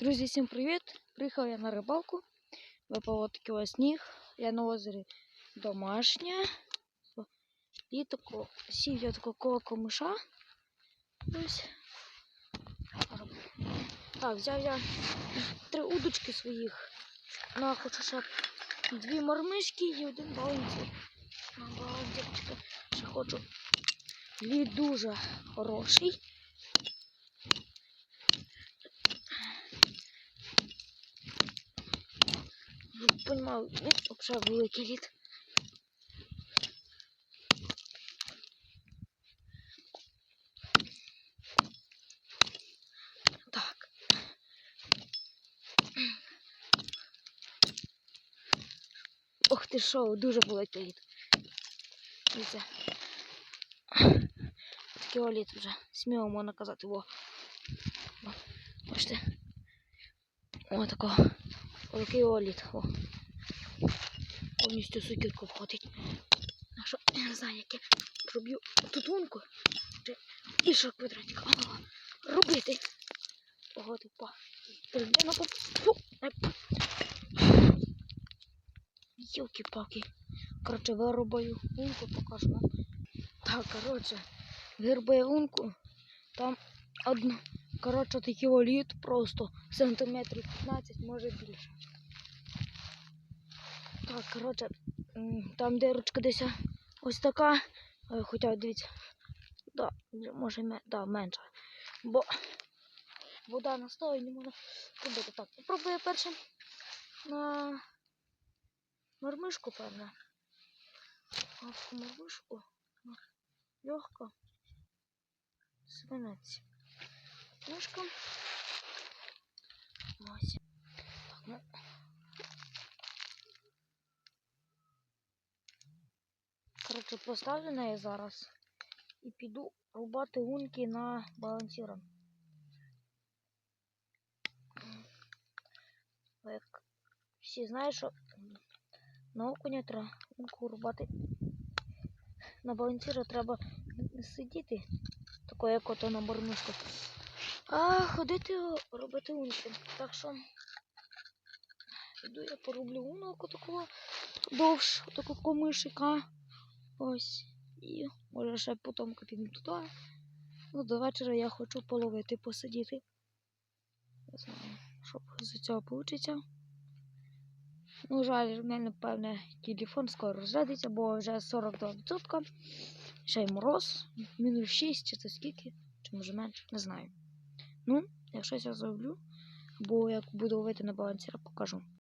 Друзі, всім привіт! Приїхав я на рибалку. Випав такий ось сніг. Я на озері домашнє. І тако, сів я такого коло комиша. Ось. Так, взяв я три удочки своїх. Ну, а хочу ще дві мормишки і один балансір. На балансірчика ще хочу. Лід дуже хороший. Понимаю, лід взагалі великий лід. Так. Ох ти що, дуже великий лід. Дивіться. Такий о лід вже. Сміло можна казати. Во. Бачите. О, такого. Великий оліт. О. Повністю сукірку входить. А що, я не знаю, яке проб'ю тут лунку. Чи і що квадратик. О, робити. Ого, ти па. Людина по... Фу. Йолки-палки. Коротше, вирубаю лунку, покажу вам. Так, коротше, вирубаю лунку. Там одна. Коротше, такий оліт просто сантиметрів 15, може більше. Так, коротше, там дирочка десь ось така. Е, Хоча, дивіться, да, може да, менша. Бо вода настоїть, не можна робити. Так, попробую перше на мормишку, певне. А мормишку легко. Свинець. Мишка. Ось. Так, ну. Коротше, поставлю неї зараз і піду рубати лунки на балансіра. Як всі знають, що на окуня треба лунку рубати. На балансіра треба сидіти, такою, як ото на бормишку. А ходити робити лунки. Так що іду я пороблю лунок такого довш, такого комишика. Ось. І може ще потім підемо туди. Ну, до вечора я хочу половити, посидіти. Не знаю, що з цього вийде. Ну, жаль, в мене, певне, телефон скоро розрядиться, бо вже 42%. Ще й мороз, мінус 6 чи це скільки, чи може менше, не знаю. Ну, якщо я зроблю, бо як буду ловити на балансіра, покажу.